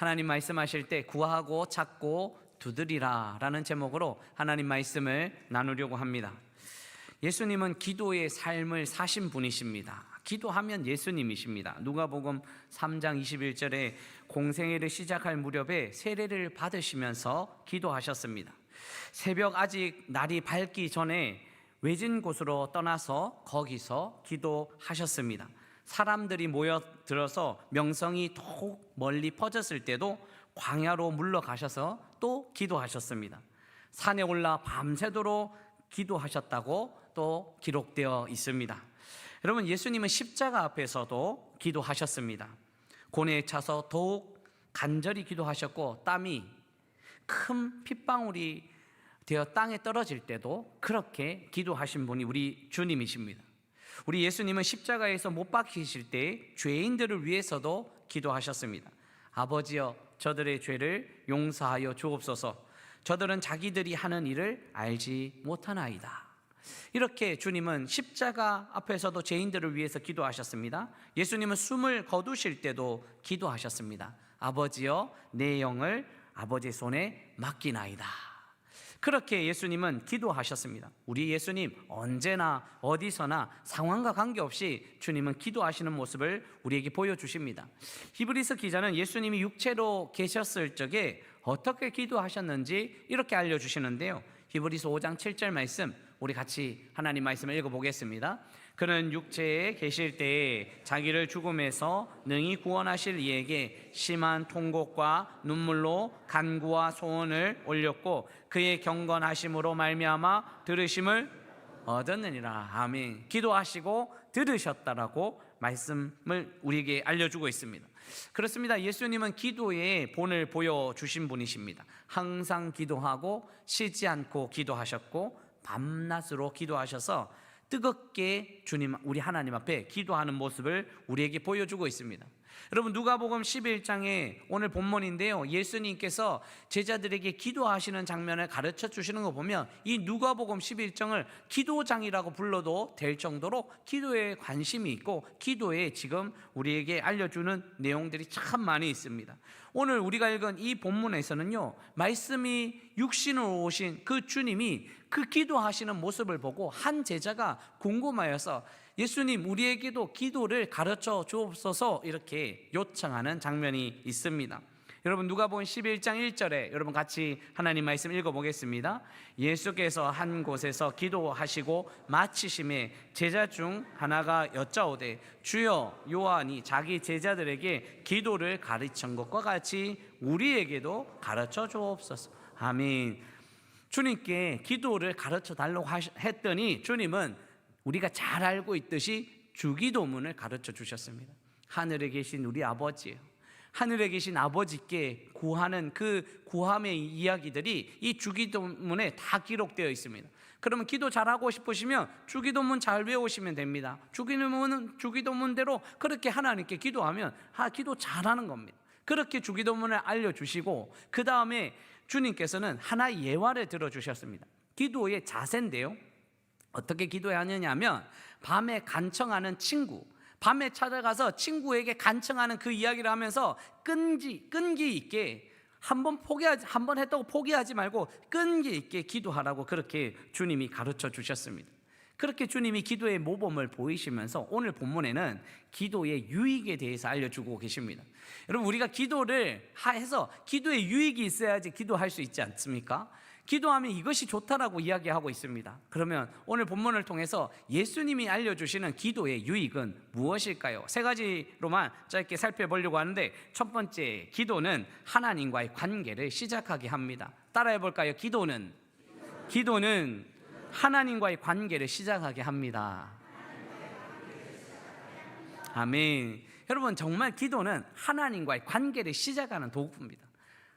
하나님 말씀하실 때 구하고 찾고 두드리라 라는 제목으로 하나님 말씀을 나누려고 합니다. 예수님은 기도의 삶을 사신 분이십니다. 기도하면 예수님이십니다. 누가복음 3장 21절에 공생애를 시작할 무렵에 세례를 받으시면서 기도하셨습니다. 새벽 아직 날이 밝기 전에 외진 곳으로 떠나서 거기서 기도하셨습니다. 사람들이 모여들어서 명성이 더욱 멀리 퍼졌을 때도 광야로 물러가셔서 또 기도하셨습니다. 산에 올라 밤새도록 기도하셨다고 또 기록되어 있습니다. 여러분 예수님은 십자가 앞에서도 기도하셨습니다. 고뇌에 차서 더욱 간절히 기도하셨고 땀이 큰 핏방울이 되어 땅에 떨어질 때도 그렇게 기도하신 분이 우리 주님이십니다. 우리 예수님은 십자가에서 못 박히실 때 죄인들을 위해서도 기도하셨습니다. 아버지여 저들의 죄를 용서하여 주옵소서. 저들은 자기들이 하는 일을 알지 못하나이다. 이렇게 주님은 십자가 앞에서도 죄인들을 위해서 기도하셨습니다. 예수님은 숨을 거두실 때도 기도하셨습니다. 아버지여 내 영을 아버지 손에 맡기나이다. 그렇게 예수님은 기도하셨습니다. 우리 예수님 언제나 어디서나 상황과 관계없이 주님은 기도하시는 모습을 우리에게 보여주십니다. 히브리서 기자는 예수님이 육체로 계셨을 적에 어떻게 기도하셨는지 이렇게 알려주시는데요. 히브리서 5장 7절 말씀 우리 같이 하나님 말씀을 읽어보겠습니다. 그는 육체에 계실 때에 자기를 죽음에서 능히 구원하실 이에게 심한 통곡과 눈물로 간구와 소원을 올렸고 그의 경건하심으로 말미암아 들으심을 얻었느니라 아멘. 기도하시고 들으셨다라고 말씀을 우리에게 알려주고 있습니다. 그렇습니다. 예수님은 기도의 본을 보여주신 분이십니다. 항상 기도하고 쉬지 않고 기도하셨고 밤낮으로 기도하셔서 뜨겁게 주님 우리 하나님 앞에 기도하는 모습을 우리에게 보여주고 있습니다. 여러분 누가복음 11장에 오늘 본문인데요. 예수님께서 제자들에게 기도하시는 장면을 가르쳐 주시는 거 보면 이 누가복음 11장을 기도장이라고 불러도 될 정도로 기도에 관심이 있고 기도에 지금 우리에게 알려주는 내용들이 참 많이 있습니다. 오늘 우리가 읽은 이 본문에서는요. 말씀이 육신으로 오신 그 주님이 그 기도하시는 모습을 보고 한 제자가 궁금하여서 예수님 우리에게도 기도를 가르쳐 주옵소서 이렇게 요청하는 장면이 있습니다. 여러분 누가복음 11장 1절에 여러분 같이 하나님 말씀 읽어 보겠습니다. 예수께서 한 곳에서 기도하시고 마치심에 제자 중 하나가 여짜오되 주여 요한이 자기 제자들에게 기도를 가르친 것과 같이 우리에게도 가르쳐 주옵소서. 아멘. 주님께 기도를 가르쳐 달라고 했더니 주님은 우리가 잘 알고 있듯이 주기도문을 가르쳐 주셨습니다. 하늘에 계신 우리 아버지예요. 하늘에 계신 아버지께 구하는 그 구함의 이야기들이 이 주기도문에 다 기록되어 있습니다. 그러면 기도 잘하고 싶으시면 주기도문 잘 외우시면 됩니다. 주기도문은 주기도문대로 그렇게 하나님께 기도하면 아 기도 잘하는 겁니다. 그렇게 주기도문을 알려주시고 그 다음에 주님께서는 하나의 예화를 들어주셨습니다. 기도의 자세인데요. 어떻게 기도해야 하느냐면 밤에 간청하는 친구, 밤에 찾아가서 친구에게 간청하는 그 이야기를 하면서 끈기 끈기 있게 한번 포기하지 한 번 했다고 포기하지 말고 끈기 있게 기도하라고 그렇게 주님이 가르쳐 주셨습니다. 그렇게 주님이 기도의 모범을 보이시면서 오늘 본문에는 기도의 유익에 대해서 알려주고 계십니다. 여러분 우리가 기도를 해서 기도의 유익이 있어야지 기도할 수 있지 않습니까? 기도하면 이것이 좋다라고 이야기하고 있습니다. 그러면 오늘 본문을 통해서 예수님이 알려주시는 기도의 유익은 무엇일까요? 세 가지로만 짧게 살펴보려고 하는데 첫 번째, 기도는 하나님과의 관계를 시작하게 합니다. 따라해 볼까요? 기도는 기도는 하나님과의 관계를 시작하게 합니다. 아멘. 여러분 정말 기도는 하나님과의 관계를 시작하는 도구입니다.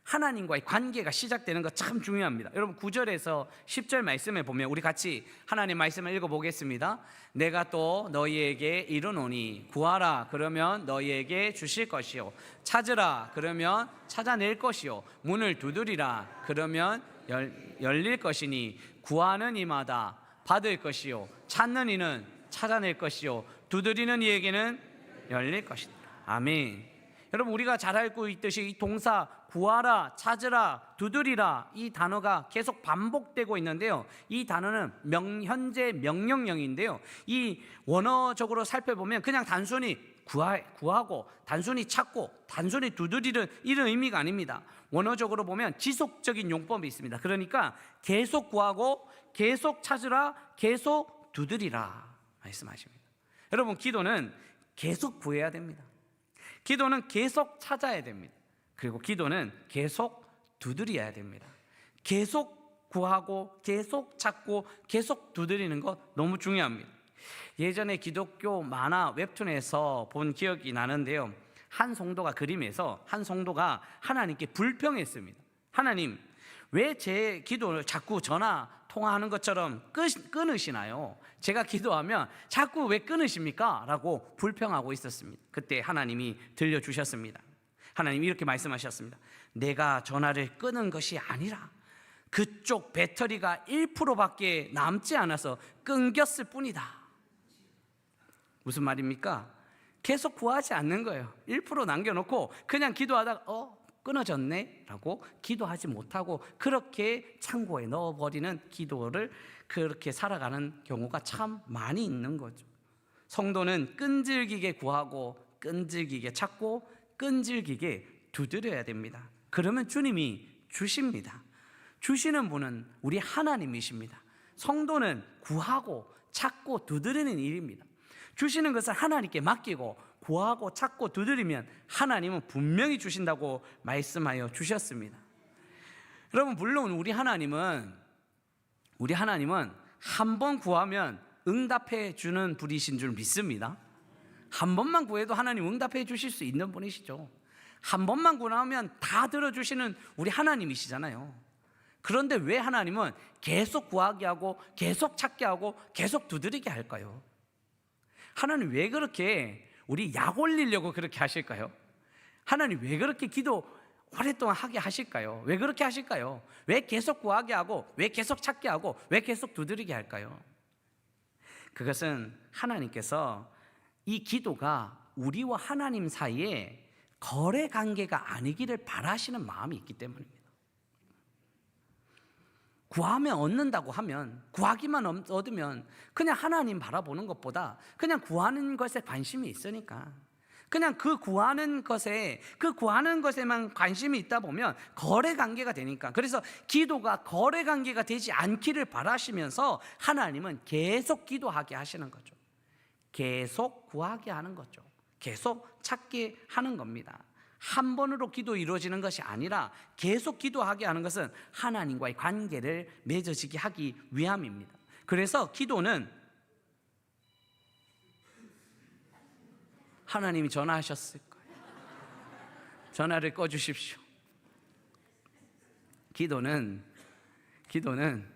하나님과의 관계가 시작되는 것 참 중요합니다. 여러분 9절에서 10절 말씀에 보면 우리 같이 하나님 말씀을 읽어 보겠습니다. 내가 또 너희에게 이르노니 구하라 그러면 너희에게 주실 것이요 찾으라 그러면 찾아낼 것이요 문을 두드리라 그러면 열, 열릴 것이니 구하는 이마다 받을 것이요 찾는 이는 찾아낼 것이요 두드리는 이에게는 열릴 것이다. 아멘. 여러분 우리가 잘 알고 있듯이 이 동사 구하라, 찾으라, 두드리라 이 단어가 계속 반복되고 있는데요. 이 단어는 명, 현재 명령형인데요. 이 원어적으로 살펴보면 그냥 단순히 구하, 구하고 단순히 찾고 단순히 두드리는 이런 의미가 아닙니다. 원어적으로 보면 지속적인 용법이 있습니다. 그러니까 계속 구하고 계속 찾으라, 계속 두드리라 말씀하십니다. 여러분 기도는 계속 구해야 됩니다. 기도는 계속 찾아야 됩니다. 그리고 기도는 계속 두드려야 됩니다. 계속 구하고 계속 찾고 계속 두드리는 것 너무 중요합니다. 예전에 기독교 만화 웹툰에서 본 기억이 나는데요. 한 성도가 그림에서 한 성도가 하나님께 불평했습니다. 하나님, 왜 제 기도를 자꾸 전화 통화하는 것처럼 끄- 끊으시나요? 제가 기도하면 자꾸 왜 끊으십니까? 라고 불평하고 있었습니다. 그때 하나님이 들려주셨습니다. 하나님이 이렇게 말씀하셨습니다. 내가 전화를 끊은 것이 아니라 그쪽 배터리가 1%밖에 남지 않아서 끊겼을 뿐이다. 무슨 말입니까? 계속 구하지 않는 거예요. 1% 남겨놓고 그냥 기도하다가 어 끊어졌네 라고 기도하지 못하고 그렇게 창고에 넣어버리는 기도를 그렇게 살아가는 경우가 참 많이 있는 거죠. 성도는 끈질기게 구하고 끈질기게 찾고 끈질기게 두드려야 됩니다. 그러면 주님이 주십니다. 주시는 분은 우리 하나님이십니다. 성도는 구하고 찾고 두드리는 일입니다. 주시는 것을 하나님께 맡기고 구하고 찾고 두드리면 하나님은 분명히 주신다고 말씀하여 주셨습니다. 여러분 물론 우리 하나님은 우리 하나님은 한 번 구하면 응답해 주는 분이신 줄 믿습니다. 한 번만 구해도 하나님 응답해 주실 수 있는 분이시죠. 한 번만 구하면 다 들어주시는 우리 하나님이시잖아요. 그런데 왜 하나님은 계속 구하게 하고 계속 찾게 하고 계속 두드리게 할까요? 하나님 왜 그렇게 우리 약 올리려고 그렇게 하실까요? 하나님 왜 그렇게 기도 오랫동안 하게 하실까요? 왜 그렇게 하실까요? 왜 계속 구하게 하고 왜 계속 찾게 하고 왜 계속 두드리게 할까요? 그것은 하나님께서 이 기도가 우리와 하나님 사이에 거래 관계가 아니기를 바라시는 마음이 있기 때문입니다. 구하면 얻는다고 하면 구하기만 얻- 얻으면 그냥 하나님 바라보는 것보다 그냥 구하는 것에 관심이 있으니까 그냥 그 구하는 것에 그 구하는 것에만 관심이 있다 보면 거래 관계가 되니까 그래서 기도가 거래 관계가 되지 않기를 바라시면서 하나님은 계속 기도하게 하시는 거죠. 계속 구하게 하는 거죠. 계속 찾게 하는 겁니다. 한 번으로 기도 이루어지는 것이 아니라 계속 기도하게 하는 것은 하나님과의 관계를 맺어지게 하기 위함입니다. 그래서 기도는 하나님이 전화하셨을 거예요. 전화를 꺼 주십시오. 기도는 기도는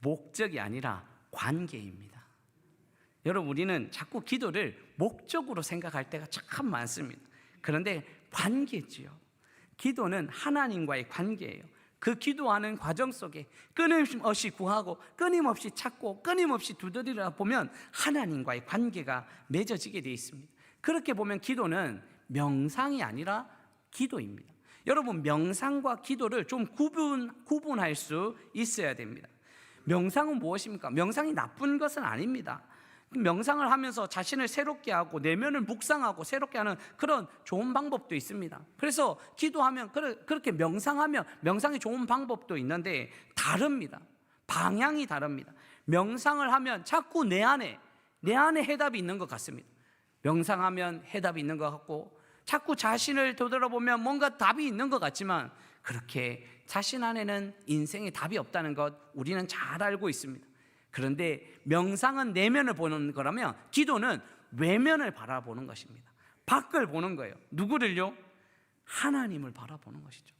목적이 아니라 관계입니다. 여러분 우리는 자꾸 기도를 목적으로 생각할 때가 참 많습니다. 그런데 관계지요. 기도는 하나님과의 관계예요. 그 기도하는 과정 속에 끊임없이 구하고 끊임없이 찾고 끊임없이 두드리다 보면 하나님과의 관계가 맺어지게 되어 있습니다. 그렇게 보면 기도는 명상이 아니라 기도입니다. 여러분 명상과 기도를 좀 구분 구분할 수 있어야 됩니다. 명상은 무엇입니까? 명상이 나쁜 것은 아닙니다. 명상을 하면서 자신을 새롭게 하고 내면을 묵상하고 새롭게 하는 그런 좋은 방법도 있습니다. 그래서 기도하면 그렇게 명상하면 명상이 좋은 방법도 있는데 다릅니다. 방향이 다릅니다. 명상을 하면 자꾸 내 안에 내 안에 해답이 있는 것 같습니다. 명상하면 해답이 있는 것 같고 자꾸 자신을 되돌아보면 뭔가 답이 있는 것 같지만 그렇게 자신 안에는 인생에 답이 없다는 것 우리는 잘 알고 있습니다. 그런데 명상은 내면을 보는 거라면 기도는 외면을 바라보는 것입니다. 밖을 보는 거예요. 누구를요? 하나님을 바라보는 것이죠.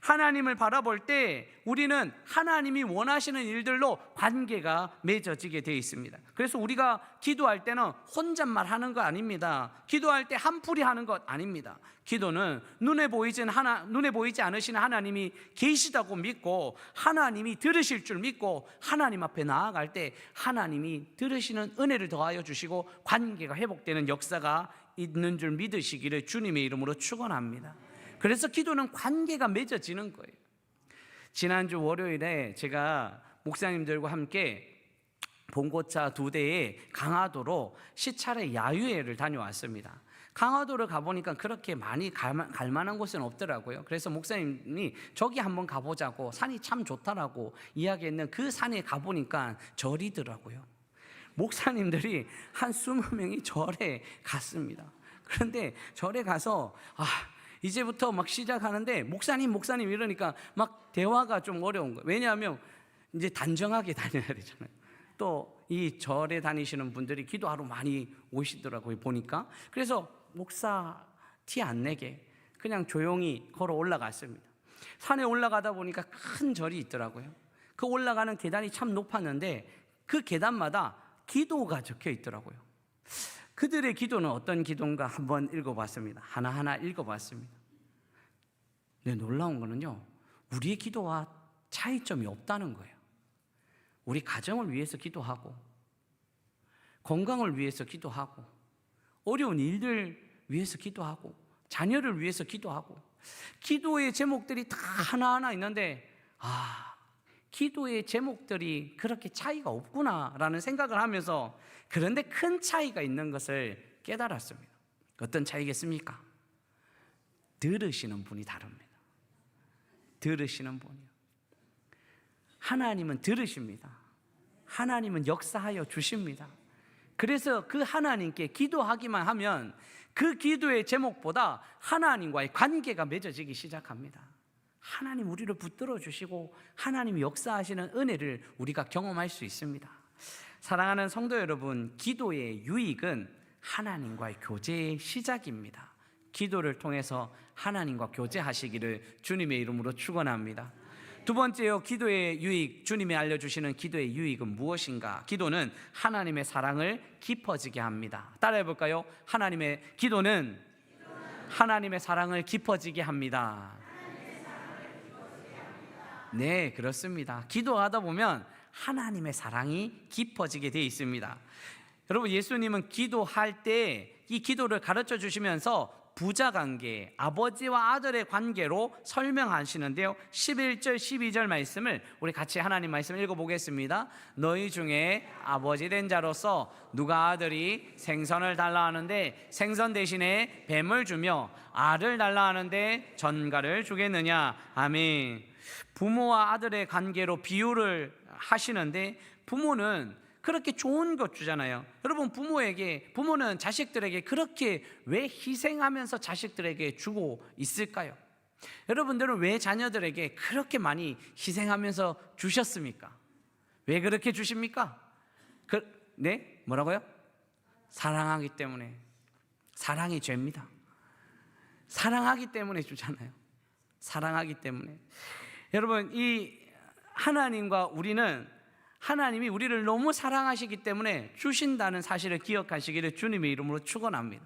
하나님을 바라볼 때 우리는 하나님이 원하시는 일들로 관계가 맺어지게 되어 있습니다. 그래서 우리가 기도할 때는 혼잣말 하는 거 아닙니다. 기도할 때 한풀이 하는 것 아닙니다. 기도는 눈에 보이진 하나 눈에 보이지 않으시는 하나님이 계시다고 믿고 하나님이 들으실 줄 믿고 하나님 앞에 나아갈 때 하나님이 들으시는 은혜를 더하여 주시고 관계가 회복되는 역사가 있는 줄 믿으시기를 주님의 이름으로 축원합니다. 그래서 기도는 관계가 맺어지는 거예요. 지난주 월요일에 제가 목사님들과 함께 봉고차 두 대에 강화도로 시찰의 야유회를 다녀왔습니다. 강화도를 가보니까 그렇게 많이 갈만- 갈만한 곳은 없더라고요. 그래서 목사님이 저기 한번 가보자고 산이 참 좋다라고 이야기했는 그 산에 가보니까 절이더라고요. 목사님들이 한 스무 명이 절에 갔습니다. 그런데 절에 가서 아 이제부터 막 시작하는데 목사님 목사님 이러니까 막 대화가 좀 어려운 거예요. 왜냐하면 이제 단정하게 다녀야 되잖아요. 또 이 절에 다니시는 분들이 기도하러 많이 오시더라고요 보니까 그래서 목사 티 안 내게 그냥 조용히 걸어 올라갔습니다. 산에 올라가다 보니까 큰 절이 있더라고요. 그 올라가는 계단이 참 높았는데 그 계단마다 기도가 적혀 있더라고요. 그들의 기도는 어떤 기도인가 한번 읽어봤습니다. 하나하나 읽어봤습니다. 네, 놀라운 거는요, 우리의 기도와 차이점이 없다는 거예요. 우리 가정을 위해서 기도하고, 건강을 위해서 기도하고, 어려운 일들 위해서 기도하고, 자녀를 위해서 기도하고, 기도의 제목들이 다 하나하나 있는데, 아, 기도의 제목들이 그렇게 차이가 없구나라는 생각을 하면서 그런데 큰 차이가 있는 것을 깨달았습니다. 어떤 차이겠습니까? 들으시는 분이 다릅니다. 들으시는 분이요. 하나님은 들으십니다. 하나님은 역사하여 주십니다. 그래서 그 하나님께 기도하기만 하면 그 기도의 제목보다 하나님과의 관계가 맺어지기 시작합니다. 하나님 우리를 붙들어 주시고 하나님이 역사하시는 은혜를 우리가 경험할 수 있습니다. 사랑하는 성도 여러분, 기도의 유익은 하나님과의 교제의 시작입니다. 기도를 통해서 하나님과 교제하시기를 주님의 이름으로 축원합니다. 두 번째요, 기도의 유익, 주님이 알려주시는 기도의 유익은 무엇인가? 기도는 하나님의 사랑을 깊어지게 합니다. 따라해 볼까요? 하나님의 기도는 하나님의 사랑을 깊어지게 합니다. 네, 그렇습니다. 기도하다 보면 하나님의 사랑이 깊어지게 되어 있습니다. 여러분, 예수님은 기도할 때 이 기도를 가르쳐 주시면서 부자 관계, 아버지와 아들의 관계로 설명하시는데요. 11절, 12절 말씀을 우리 같이 하나님 말씀 읽어보겠습니다. 너희 중에 아버지 된 자로서 누가 아들이 생선을 달라 하는데 생선 대신에 뱀을 주며 알을 달라 하는데 전갈을 주겠느냐. 아멘. 부모와 아들의 관계로 비유를 하시는데 부모는 그렇게 좋은 것 주잖아요. 여러분 부모에게 부모는 자식들에게 그렇게 왜 희생하면서 자식들에게 주고 있을까요? 여러분들은 왜 자녀들에게 그렇게 많이 희생하면서 주셨습니까? 왜 그렇게 주십니까? 그, 네? 뭐라고요? 사랑하기 때문에. 사랑이 죄입니다. 사랑하기 때문에 주잖아요. 사랑하기 때문에. 여러분, 이 하나님과 우리는 하나님이 우리를 너무 사랑하시기 때문에 주신다는 사실을 기억하시기를 주님의 이름으로 축원합니다.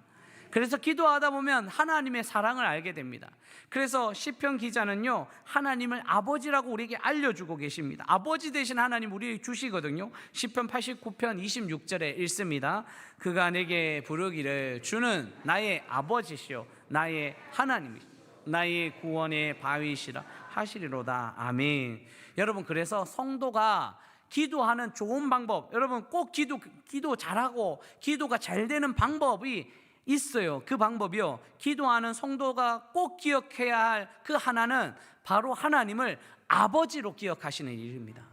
그래서 기도하다 보면 하나님의 사랑을 알게 됩니다. 그래서 시편 기자는요 하나님을 아버지라고 우리에게 알려 주고 계십니다. 아버지 대신 하나님 우리에게 주시거든요. 시편 89편 26절에 읽습니다. 그가 내게 부르기를 주는 나의 아버지시요 나의 하나님이시 나의 구원의 바위시라 하시리로다. 아멘. 여러분 그래서 성도가 기도하는 좋은 방법, 여러분 꼭 기도 기도 잘하고 기도가 잘 되는 방법이 있어요. 그 방법이요. 기도하는 성도가 꼭 기억해야 할 그 하나는 바로 하나님을 아버지로 기억하시는 일입니다.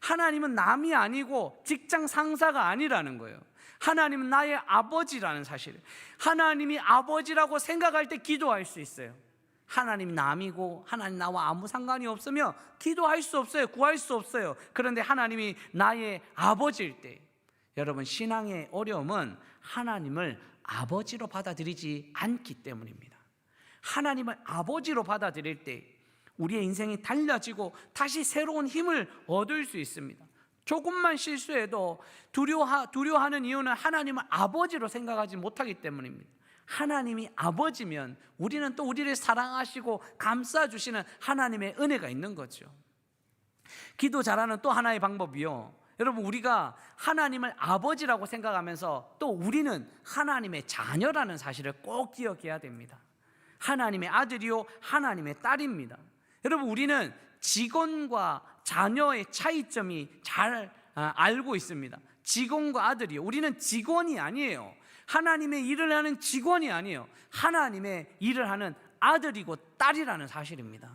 하나님은 남이 아니고 직장 상사가 아니라는 거예요. 하나님은 나의 아버지라는 사실. 하나님이 아버지라고 생각할 때 기도할 수 있어요. 하나님 남이고 하나님 나와 아무 상관이 없으며 기도할 수 없어요. 구할 수 없어요. 그런데 하나님이 나의 아버지일 때 여러분 신앙의 어려움은 하나님을 아버지로 받아들이지 않기 때문입니다. 하나님을 아버지로 받아들일 때 우리의 인생이 달라지고 다시 새로운 힘을 얻을 수 있습니다. 조금만 실수해도 두려워, 두려워하는 이유는 하나님을 아버지로 생각하지 못하기 때문입니다. 하나님이 아버지면 우리는 또 우리를 사랑하시고 감싸주시는 하나님의 은혜가 있는 거죠. 기도 잘하는 또 하나의 방법이요. 여러분 우리가 하나님을 아버지라고 생각하면서 또 우리는 하나님의 자녀라는 사실을 꼭 기억해야 됩니다. 하나님의 아들이요 하나님의 딸입니다. 여러분 우리는 직원과 자녀의 차이점이 잘 아, 알고 있습니다. 직원과 아들이요. 우리는 직원이 아니에요. 하나님의 일을 하는 직원이 아니에요. 하나님의 일을 하는 아들이고 딸이라는 사실입니다.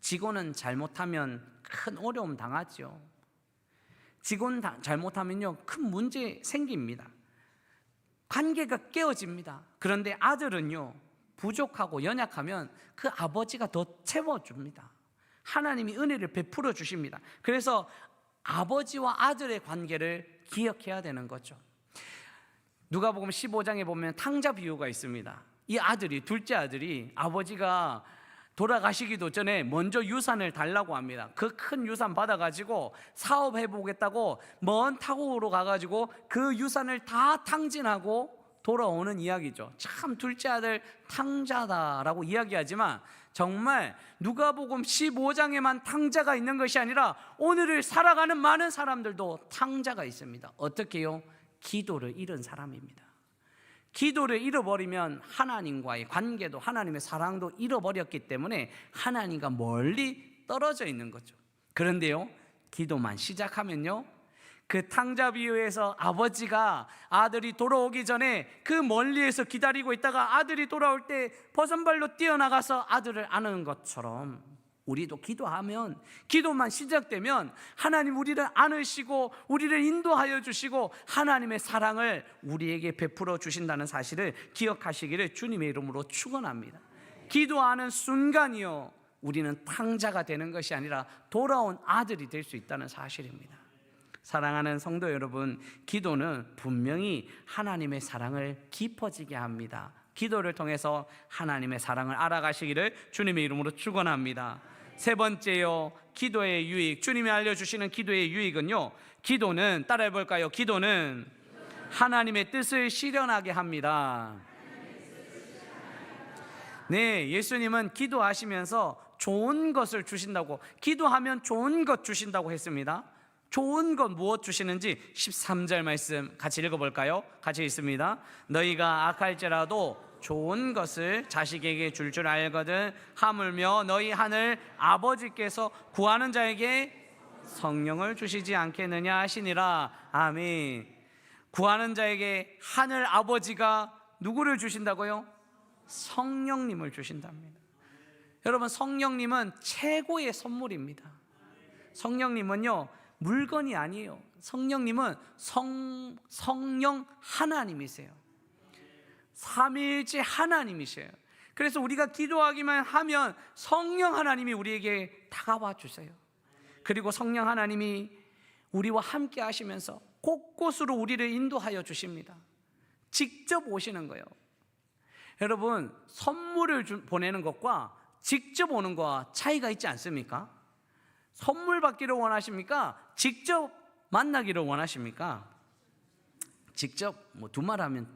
직원은 잘못하면 큰 어려움 당하죠. 직원 다- 잘못하면요 큰 문제 생깁니다. 관계가 깨어집니다. 그런데 아들은요 부족하고 연약하면 그 아버지가 더 채워줍니다. 하나님이 은혜를 베풀어 주십니다. 그래서 아버지와 아들의 관계를 기억해야 되는 거죠. 누가복음 15장에 보면 탕자 비유가 있습니다. 이 아들이 둘째 아들이 아버지가 돌아가시기도 전에 먼저 유산을 달라고 합니다. 그 큰 유산 받아가지고 사업해 보겠다고 먼 타국으로 가가지고 그 유산을 다 탕진하고 돌아오는 이야기죠. 참 둘째 아들 탕자다라고 이야기하지만 정말 누가복음 15장에만 탕자가 있는 것이 아니라 오늘을 살아가는 많은 사람들도 탕자가 있습니다. 어떻게요? 기도를 잃은 사람입니다. 기도를 잃어버리면 하나님과의 관계도 하나님의 사랑도 잃어버렸기 때문에 하나님과 멀리 떨어져 있는 거죠. 그런데요, 기도만 시작하면요, 그 탕자 비유에서 아버지가 아들이 돌아오기 전에 그 멀리에서 기다리고 있다가 아들이 돌아올 때 버선발로 뛰어나가서 아들을 안은 것처럼 우리도 기도하면 기도만 시작되면 하나님 우리를 안으시고 우리를 인도하여 주시고 하나님의 사랑을 우리에게 베풀어 주신다는 사실을 기억하시기를 주님의 이름으로 축원합니다. 기도하는 순간이요 우리는 탕자가 되는 것이 아니라 돌아온 아들이 될 수 있다는 사실입니다. 사랑하는 성도 여러분, 기도는 분명히 하나님의 사랑을 깊어지게 합니다. 기도를 통해서 하나님의 사랑을 알아가시기를 주님의 이름으로 축원합니다. 세 번째요, 기도의 유익. 주님이 알려주시는 기도의 유익은요, 기도는 따라해 볼까요? 기도는 하나님의 뜻을 실현하게 합니다. 네, 예수님은 기도하시면서 좋은 것을 주신다고, 기도하면 좋은 것 주신다고 했습니다. 좋은 것 무엇 주시는지 13절 말씀 같이 읽어볼까요? 같이 있습니다. 너희가 악할지라도 좋은 것을 자식에게 줄줄 알거든 하물며 너희 하늘 아버지께서 구하는 자에게 성령을 주시지 않겠느냐 하시니라 아멘 구하는 자에게 하늘 아버지가 누구를 주신다고요? 성령님을 주신답니다 여러분 성령님은 최고의 선물입니다 성령님은요 물건이 아니에요. 성령님은 성, 성령 하나님이세요. 삼일째 하나님이세요. 그래서 우리가 기도하기만 하면 성령 하나님이 우리에게 다가와 주세요. 그리고 성령 하나님이 우리와 함께 하시면서 곳곳으로 우리를 인도하여 주십니다. 직접 오시는 거예요. 여러분, 선물을 주- 보내는 것과 직접 오는 것과 차이가 있지 않습니까? 선물 받기를 원하십니까? 직접 만나기를 원하십니까? 직접 뭐 두 말 하면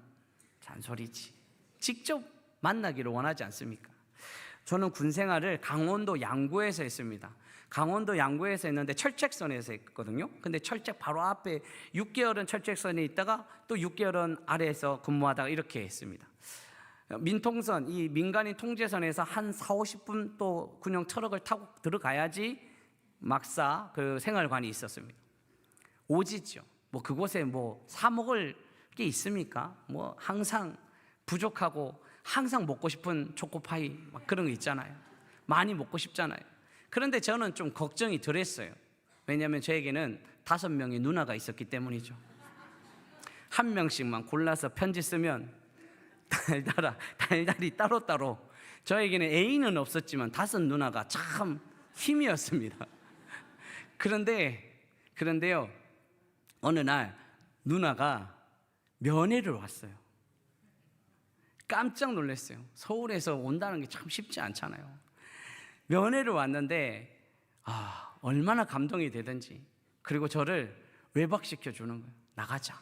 잔소리지. 직접 만나기를 원하지 않습니까? 저는 군 생활을 강원도 양구에서 했습니다. 강원도 양구에서 했는데 철책선에서 했거든요. 근데 철책 바로 앞에 6개월은 철책선에 있다가 또 6개월은 아래에서 근무하다가 이렇게 했습니다. 민통선, 이 민간인 통제선에서 한 4, 50분 또 군용 트럭을 타고 들어가야지 막사 그 생활관이 있었습니다. 오지죠. 뭐 그곳에 뭐사 먹을 게 있습니까? 뭐 항상 부족하고 항상 먹고 싶은 초코파이 막 그런 거 있잖아요. 많이 먹고 싶잖아요. 그런데 저는 좀 걱정이 덜 했어요. 왜냐하면 저에게는 다섯 명의 누나가 있었기 때문이죠. 한 명씩만 골라서 편지 쓰면 달달아 달달이 따로따로 저에게는 애인은 없었지만 다섯 누나가 참 힘이었습니다. 그런데 그런데요 어느 날 누나가 면회를 왔어요. 깜짝 놀랐어요. 서울에서 온다는 게 참 쉽지 않잖아요. 면회를 왔는데 아 얼마나 감동이 되든지 그리고 저를 외박시켜 주는 거예요. 나가자.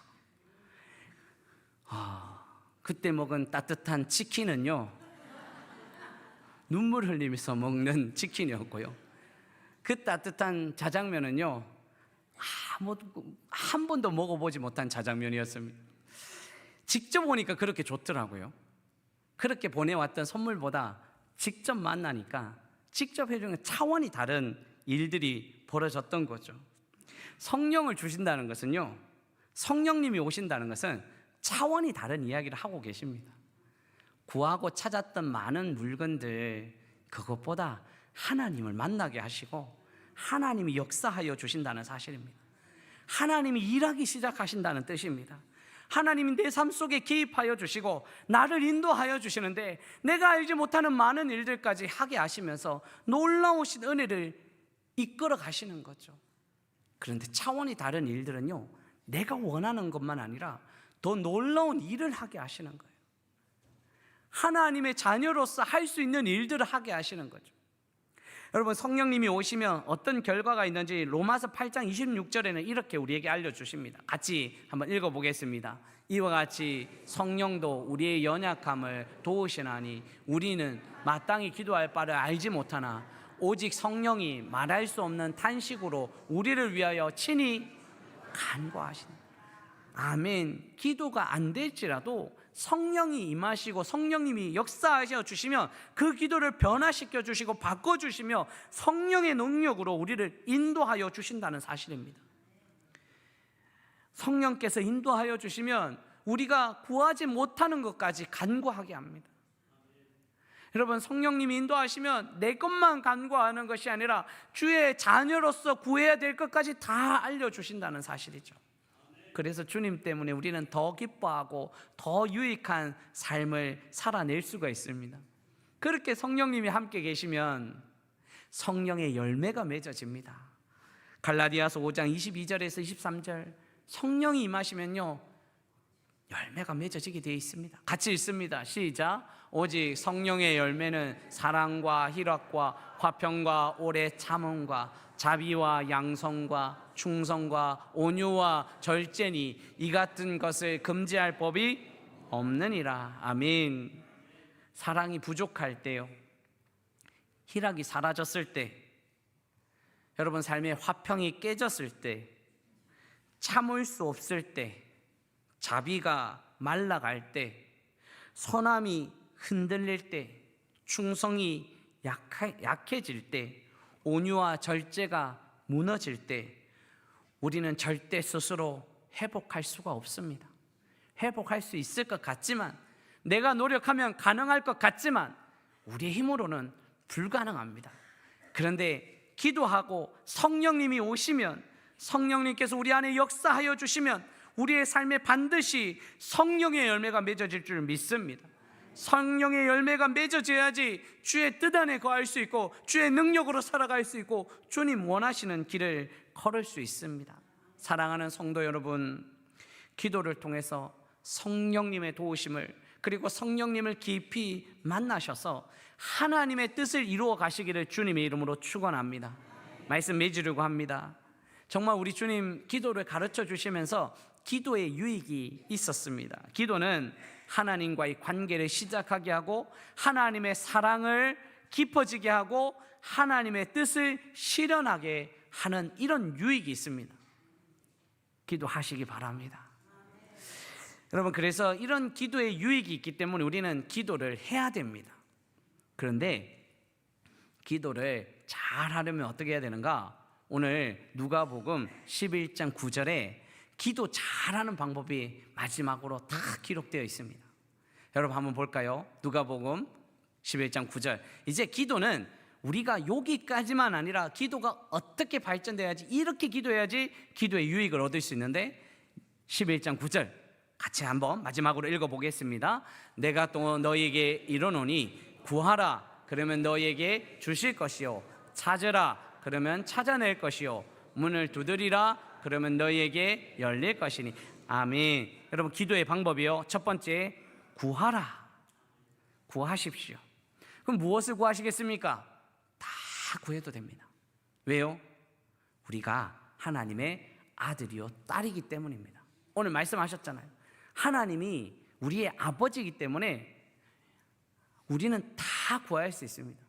아 그때 먹은 따뜻한 치킨은요 눈물 흘리면서 먹는 치킨이었고요. 그 따뜻한 자장면은요 아무도 한 번도 먹어보지 못한 자장면이었습니다. 직접 오니까 그렇게 좋더라고요. 그렇게 보내왔던 선물보다 직접 만나니까 직접 해주는 차원이 다른 일들이 벌어졌던 거죠. 성령을 주신다는 것은요, 성령님이 오신다는 것은 차원이 다른 이야기를 하고 계십니다. 구하고 찾았던 많은 물건들, 그것보다 하나님을 만나게 하시고, 하나님이 역사하여 주신다는 사실입니다. 하나님이 일하기 시작하신다는 뜻입니다. 하나님이 내 삶 속에 개입하여 주시고 나를 인도하여 주시는데 내가 알지 못하는 많은 일들까지 하게 하시면서 놀라우신 은혜를 이끌어 가시는 거죠. 그런데 차원이 다른 일들은요, 내가 원하는 것만 아니라 더 놀라운 일을 하게 하시는 거예요. 하나님의 자녀로서 할 수 있는 일들을 하게 하시는 거죠. 여러분 성령님이 오시면 어떤 결과가 있는지 로마서 8장 26절에는 이렇게 우리에게 알려 주십니다. 같이 한번 읽어 보겠습니다. 이와 같이 성령도 우리의 연약함을 도우시나니 우리는 마땅히 기도할 바를 알지 못하나 오직 성령이 말할 수 없는 탄식으로 우리를 위하여 친히 간과하시니 아멘. 기도가 안 될지라도 성령이 임하시고 성령님이 역사하셔 주시면 그 기도를 변화시켜 주시고 바꿔 주시며 성령의 능력으로 우리를 인도하여 주신다는 사실입니다. 성령께서 인도하여 주시면 우리가 구하지 못하는 것까지 간구하게 합니다. 여러분 성령님이 인도하시면 내 것만 간구하는 것이 아니라 주의 자녀로서 구해야 될 것까지 다 알려 주신다는 사실이죠. 그래서 주님 때문에 우리는 더 기뻐하고 더 유익한 삶을 살아낼 수가 있습니다. 그렇게 성령님이 함께 계시면 성령의 열매가 맺어집니다. 갈라디아서 5장 22절에서 23절 성령이 임하시면요 열매가 맺어지게 되어 있습니다. 같이 읽습니다. 시작. 오직 성령의 열매는 사랑과 희락과 화평과 오래 참음과 자비와 양성과 충성과 온유와 절제니 이 같은 것을 금지할 법이 없느니라. 아멘. 사랑이 부족할 때요. 희락이 사라졌을 때 여러분 삶의 화평이 깨졌을 때 참을 수 없을 때 자비가 말라갈 때 선함이 흔들릴 때 충성이 약해, 약해질 때 온유와 절제가 무너질 때 우리는 절대 스스로 회복할 수가 없습니다. 회복할 수 있을 것 같지만 내가 노력하면 가능할 것 같지만 우리의 힘으로는 불가능합니다. 그런데 기도하고 성령님이 오시면 성령님께서 우리 안에 역사하여 주시면 우리의 삶에 반드시 성령의 열매가 맺어질 줄 믿습니다. 성령의 열매가 맺어져야지 주의 뜻 안에 거할 수 있고 주의 능력으로 살아갈 수 있고 주님 원하시는 길을 걸을 수 있습니다. 사랑하는 성도 여러분, 기도를 통해서 성령님의 도우심을 그리고 성령님을 깊이 만나셔서 하나님의 뜻을 이루어 가시기를 주님의 이름으로 축원합니다. 말씀 맺으려고 합니다. 정말 우리 주님 기도를 가르쳐 주시면서 기도의 유익이 있었습니다. 기도는 하나님과의 관계를 시작하게 하고 하나님의 사랑을 깊어지게 하고 하나님의 뜻을 실현하게 하는 이런 유익이 있습니다. 기도하시기 바랍니다. 여러분 그래서 이런 기도의 유익이 있기 때문에 우리는 기도를 해야 됩니다. 그런데 기도를 잘 하려면 어떻게 해야 되는가? 오늘 누가복음 11장 9절에 기도 잘하는 방법이 마지막으로 다 기록되어 있습니다. 여러분 한번 볼까요? 누가복음 11장 9절. 이제 기도는 우리가 여기까지만 아니라 기도가 어떻게 발전돼야지 이렇게 기도해야지 기도의 유익을 얻을 수 있는데 11장 9절 같이 한번 마지막으로 읽어 보겠습니다. 내가 또 너희에게 이르노니 구하라 그러면 너희에게 주실 것이요 찾으라 그러면 찾아낼 것이요 문을 두드리라 그러면 너희에게 열릴 것이니 아멘. 여러분 기도의 방법이요. 첫 번째 구하라. 구하십시오. 그럼 무엇을 구하시겠습니까? 다 구해도 됩니다. 왜요? 우리가 하나님의 아들이요 딸이기 때문입니다. 오늘 말씀하셨잖아요. 하나님이 우리의 아버지이기 때문에 우리는 다 구할 수 있습니다.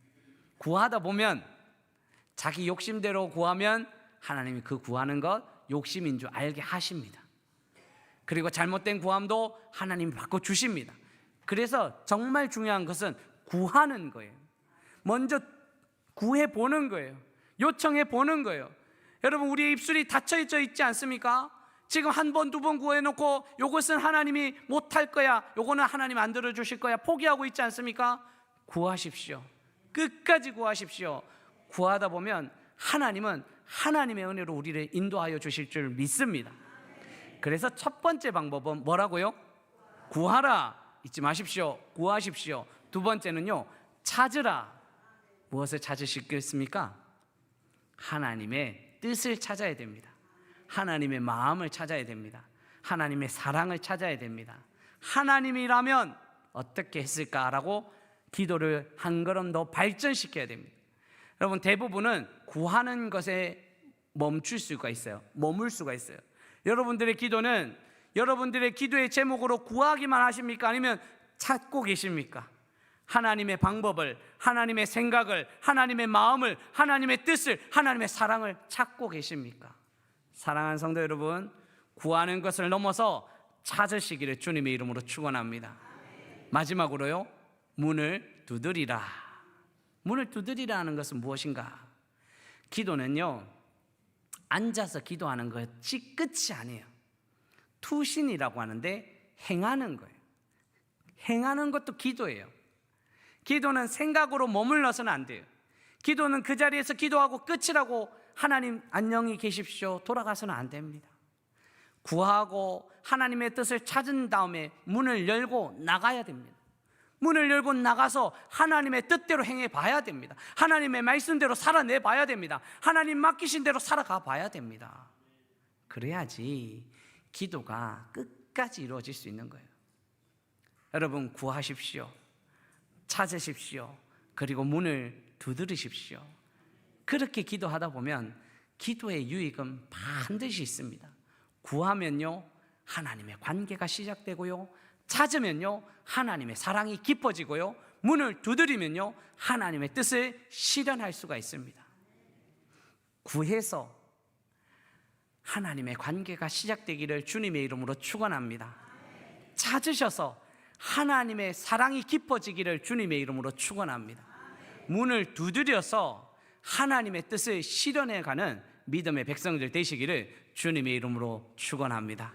구하다 보면 자기 욕심대로 구하면 하나님이 그 구하는 것 욕심인 줄 알게 하십니다. 그리고 잘못된 구함도 하나님이 바꿔 주십니다. 그래서 정말 중요한 것은 구하는 거예요. 먼저 구해 보는 거예요. 요청해 보는 거예요. 여러분 우리의 입술이 닫혀져 있지 않습니까? 지금 한 번 두 번 구해 놓고 요것은 하나님이 못할 거야. 요거는 하나님 안 들어 주실 거야. 포기하고 있지 않습니까? 구하십시오. 끝까지 구하십시오. 구하다 보면 하나님은 하나님의 은혜로 우리를 인도하여 주실 줄 믿습니다. 그래서 첫 번째 방법은 뭐라고요? 구하라. 잊지 마십시오. 구하십시오. 두 번째는요. 찾으라. 무엇을 찾으시겠습니까? 하나님의 뜻을 찾아야 됩니다. 하나님의 마음을 찾아야 됩니다. 하나님의 사랑을 찾아야 됩니다. 하나님이라면 어떻게 했을까라고 기도를 한 걸음 더 발전시켜야 됩니다. 여러분 대부분은 구하는 것에 멈출 수가 있어요. 머물 수가 있어요. 여러분들의 기도는 여러분들의 기도의 제목으로 구하기만 하십니까? 아니면 찾고 계십니까? 하나님의 방법을, 하나님의 생각을, 하나님의 마음을, 하나님의 뜻을, 하나님의 사랑을 찾고 계십니까? 사랑하는 성도 여러분, 구하는 것을 넘어서 찾으시기를 주님의 이름으로 축원합니다. 마지막으로요. 문을 두드리라. 문을 두드리라는 것은 무엇인가? 기도는요. 앉아서 기도하는 것이 끝이 아니에요. 투신이라고 하는데 행하는 거예요. 행하는 것도 기도예요. 기도는 생각으로 머물러서는 안 돼요. 기도는 그 자리에서 기도하고 끝이라고 하나님 안녕히 계십시오. 돌아가서는 안 됩니다. 구하고 하나님의 뜻을 찾은 다음에 문을 열고 나가야 됩니다. 문을 열고 나가서 하나님의 뜻대로 행해 봐야 됩니다. 하나님의 말씀대로 살아내 봐야 됩니다. 하나님 맡기신 대로 살아가 봐야 됩니다. 그래야지 기도가 끝까지 이루어질 수 있는 거예요. 여러분 구하십시오. 찾으십시오. 그리고 문을 두드리십시오. 그렇게 기도하다 보면 기도의 유익은 반드시 있습니다. 구하면요, 하나님의 관계가 시작되고요, 찾으면요, 하나님의 사랑이 깊어지고요, 문을 두드리면요, 하나님의 뜻을 실현할 수가 있습니다. 구해서 하나님의 관계가 시작되기를 주님의 이름으로 축원합니다. 찾으셔서 하나님의 사랑이 깊어지기를 주님의 이름으로 축원합니다. 문을 두드려서 하나님의 뜻을 실현해 가는 믿음의 백성들 되시기를 주님의 이름으로 축원합니다.